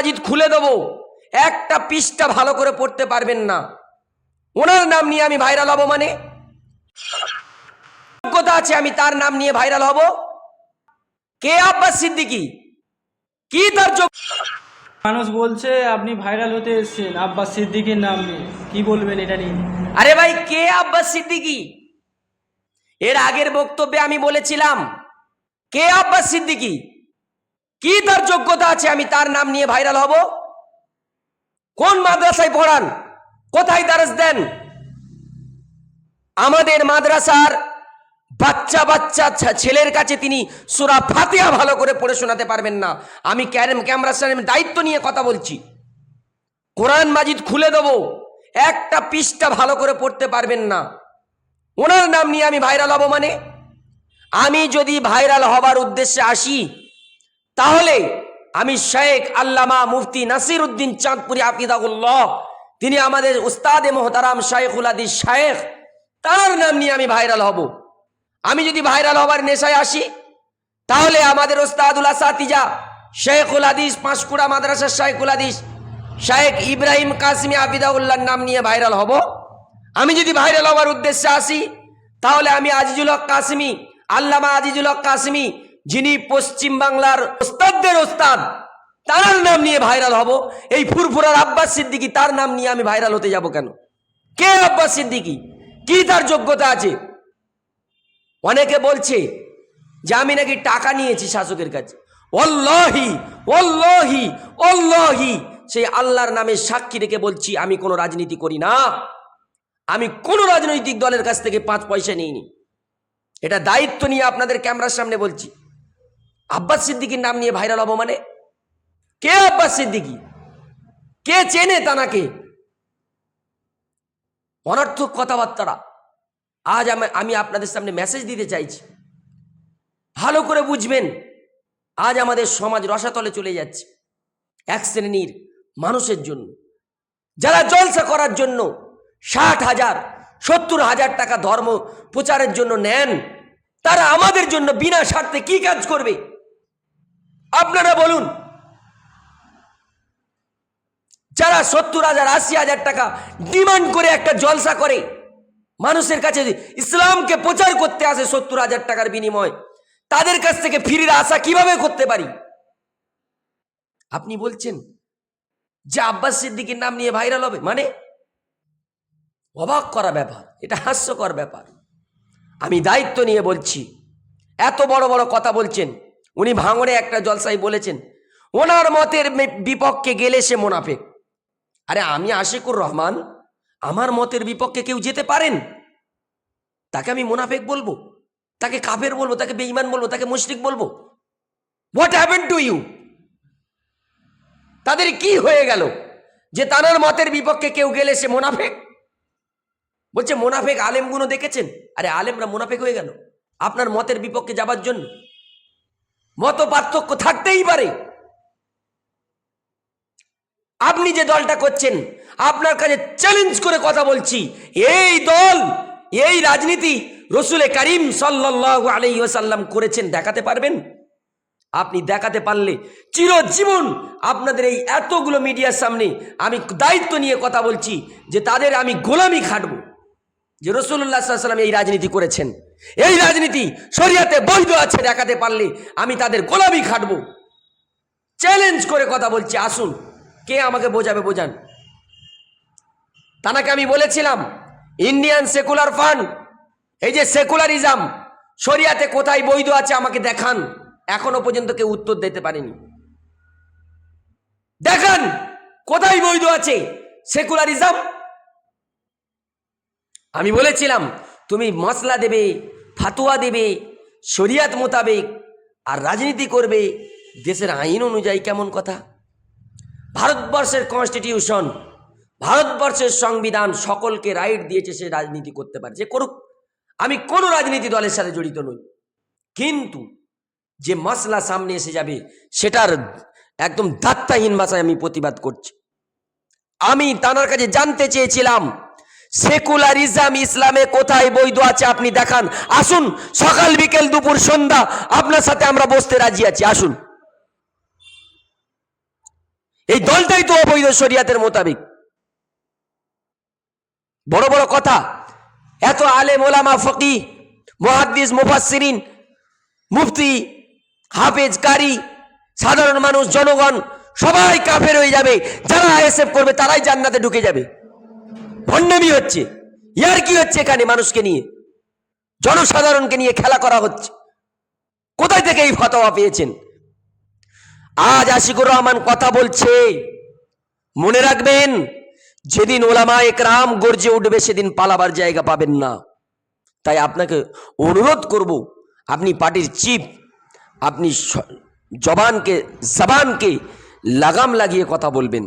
মাজিদ খুলে দেবো একটা পৃষ্ঠা ভালো করে পড়তে পারবেন না। ওনার নাম নিয়ে আমি ভাইরাল হব মানে? যোগ্যতা আছে আমি তার নাম নিয়ে ভাইরাল হব। কে আব্বাস সিদ্দিকি? কি তার যোগ্য মানুষ বলছে আপনি ভাইরাল হতে এসেছেন আব্বাস সিদ্দিকীর নাম নিয়ে। কি বলবেন এটা নিয়ে? আরে ভাই কে আব্বাস সিদ্দিকি? এর আগের বক্তব্যে আমি বলেছিলাম কে আব্বাস সিদ্দিকি? কি তার যোগ্যতা আছে? আমি তার নাম নিয়ে ভাইরাল হব। কোন মাদ্রাসায় পড়ান? কোথায় দারাস দেন? আমাদের মাদ্রাসার বাচ্চা বাচ্চা ছেলের কাছে তিনি সুরা ফাতিহা ভালো করে পড়ে শোনাতে পারবেন না। আমি ক্যারেম ক্যামেরার সামনে দায়িত্ব নিয়ে কথা বলছি। কোরআন মাজিদ খুলে দেবো। একটা পৃষ্ঠা ভালো করে পড়তে পারবেন না। ওনার নাম নিয়ে আমি ভাইরাল হব মানে? আমি যদি ভাইরাল হবার উদ্দেশ্যে আসি তাহলে আমি শেখ আল্লামা মুফতি নাসির উদ্দিন চাঁদপুরি আফিদাউল্লাহ তিনি আমাদের উস্তাদে মোহতারাম শাইখুল আদিস শায়েখ তার নাম নিয়ে আমি ভাইরাল হব। আমি যদি ভাইরাল হবার নেশায় আসি, তাহলে আমাদের ওস্তাদুল আসাতিজা শেখুল হাদিস পাঁশকুড়া মাদ্রাসার শেখুল হাদিস শায়েখ ইব্রাহিম কাসমি আবিদাউল্লাহর নাম নিয়ে ভাইরাল হব। আমি যদি ভাইরাল হবার উদ্দেশ্যে আসি, তাহলে আমি আজিজুল হক কাসমি, আল্লামা আজিজুল হক কাসমি যিনি পশ্চিম বাংলার ওস্তাদদের ওস্তাদ, তার নাম নিয়ে ভাইরাল হব। এই ফুরফুরার আব্বাস সিদ্দিকি, তার নাম নিয়ে আমি ভাইরাল হতে যাব কেন? কে আব্বাস সিদ্দিকি? কি তার যোগ্যতা আছে? অনেকে বলছে যে আমি নাকি টাকা নিয়েছি শাসকের কাছে। অল্লাহি অল্লাহি অল্লাহি সেই আল্লাহর নামে সাক্ষী রেখে বলছি, আমি কোনো রাজনীতি করি না। আমি কোনো রাজনৈতিক দলের কাছ থেকে পাঁচ পয়সা নিইনি। এটা দায়িত্ব নিয়ে আপনাদের ক্যামেরার সামনে বলছি। আব্বাস সিদ্দিকির নাম নিয়ে ভাইরাল হব মানে? কে আব্বাস সিদ্দিকি? কে চেনে তানাকে? অনর্থক কথাবার্তারা। আজ আমি আমি আপনাদের সামনে মেসেজ দিতে চাইছি। ভালো করে বুঝবেন, আজ আমাদের সমাজ রসাতলে চলে যাচ্ছে এক শ্রেণির মানুষের জন্য। যারা জলসা করার জন্য ষাট হাজার, সত্তর হাজার টাকা ধর্ম প্রচারের জন্য নেন, তারা আমাদের জন্য বিনা স্বার্থে কি কাজ করবে? আপনারা বলুন, যারা সত্তর হাজার, আশি হাজার টাকা ডিমান্ড করে একটা জলসা করে, মানুষের কাছে ইসলামকে প্রচার করতে আসে সত্তর হাজার টাকার বিনিময়, তাদের কাছ থেকে ফিরির আশা কীভাবে করতে পারি? আপনি বলছেন যে আব্বাস সিদ্দিকির নাম নিয়ে ভাইরাল হবে মানে অবাক করা ব্যাপার, এটা হাস্যকর ব্যাপার। আমি দায়িত্ব নিয়ে বলছি, এত বড় বড় কথা বলছেন উনি ভাঙড়ে একটা জলসাই বলেছেন, ওনার মতের বিপক্ষে গেলে সে মোনাফেক। আরে আমি আশিকুর রহমান, আমার মতের বিপক্ষে কেউ যেতে পারেন? তাকে আমি মোনাফেক বলব, তাকে কাফের বলব, তাকে বেঈমান বলব, তাকে মুশরিক বলব। হোয়াট হ্যাপেন টু ইউ তাদের কি হয়ে গেল যে তানার মতের বিপক্ষে কেউ গেলে সে মোনাফেক? বলছে, মোনাফেক আলেমগুলো দেখেছেন? আরে আলেমরা মোনাফেক হয়ে গেল। আপনার মতের বিপক্ষে যাবার জন্য। মত পার্থক্য থাকতেই পারে। আপনি যে দলটা করছেন, আপনার কাছে চ্যালেঞ্জ করে কথা বলছি। এই দল, এই রাজনীতি রসুলে করিম সাল্লাহ আলাইসাল্লাম করেছেন, দেখাতে পারবেন? আপনি দেখাতে পারলে চিরজীবন আপনাদের এই এতগুলো মিডিয়ার সামনে আমি দায়িত্ব নিয়ে কথা বলছি যে তাদের আমি গোলামি খাটবো। যে রসুল্লাহ সাল্লাম এই রাজনীতি করেছেন। এই রাজনীতি শরিয়াতে বৈধ আছে, দেখাতে পারলে আমি তাদের গোলামি খাটবো। চ্যালেঞ্জ করে কথা বলছি, আসুন, কে আমাকে বোঝাবে বোঝান। তানাকে আমি বলেছিলাম ইন্ডিয়ান সেকুলার ফান্ড এই যে সেকুলারিজম শরিয়াতে কোথায় বৈধ আছে আমাকে দেখান। এখনও পর্যন্ত কেউ উত্তর দিতে পারেনি। দেখান, কোথায় বৈধ আছে সেকুলারিজম আমি বলেছিলাম, তুমি মশলা দেবে ফাতুয়া দেবে, শরিয়াত মোতাবেক আর রাজনীতি করবে, দেশের আইন অনুযায়ী কেমন কথা? ভারতবর্ষের কনস্টিটিউশন ভারতবর্ষের সংবিধান সকলকে রাইট দিয়েছে, সে রাজনীতি করতে পারে, যে করুক। আমি কোনো রাজনীতি দলের সাথে জড়িত নই। কিন্তু যে মশলা সামনে এসে যাবে, সেটার একদম দাত্তাহীন ভাষায় আমি প্রতিবাদ করছি। আমি তানার কাছে জানতে চেয়েছিলাম সেকুলারিজম ইসলামে কোথায় বৈধ আছে আপনি দেখান। আসুন, সকাল, বিকেল, দুপুর, সন্ধ্যা, আপনার সাথে আমরা বসতে রাজি আছি। আসুন। এই দলটাই তো অবৈধ শরিয়াতের মোতাবেক। বড় বড় কথা, এত আলে মোলামা ফকি মহাদ্দিস, মুফাসসিরিন, মুফতি হাফেজ কারি সাধারণ মানুষ, জনগণ, সবাই কাফের হয়ে যাবে। যারা আইএসএফ করবে, তারাই জান্নাতে ঢুকে যাবে। ভণ্ডামি হচ্ছে। ইয়ার কি হচ্ছে এখানে মানুষকে নিয়ে? জনসাধারণকে নিয়ে খেলা করা হচ্ছে। কোথায় থেকে এই ফতোয়া পেয়েছেন? আজ আশিকুর রহমান কথা বলছে। মনে রাখবেন, যেদিন ওলামা একরাম গর্জে উঠবে, সেদিন পালাবার জায়গা পাবেন না। তাই আপনাকে অনুরোধ করব, আপনি পার্টির চিফ, আপনি জবানকে জবানকে লাগাম লাগিয়ে কথা বলবেন।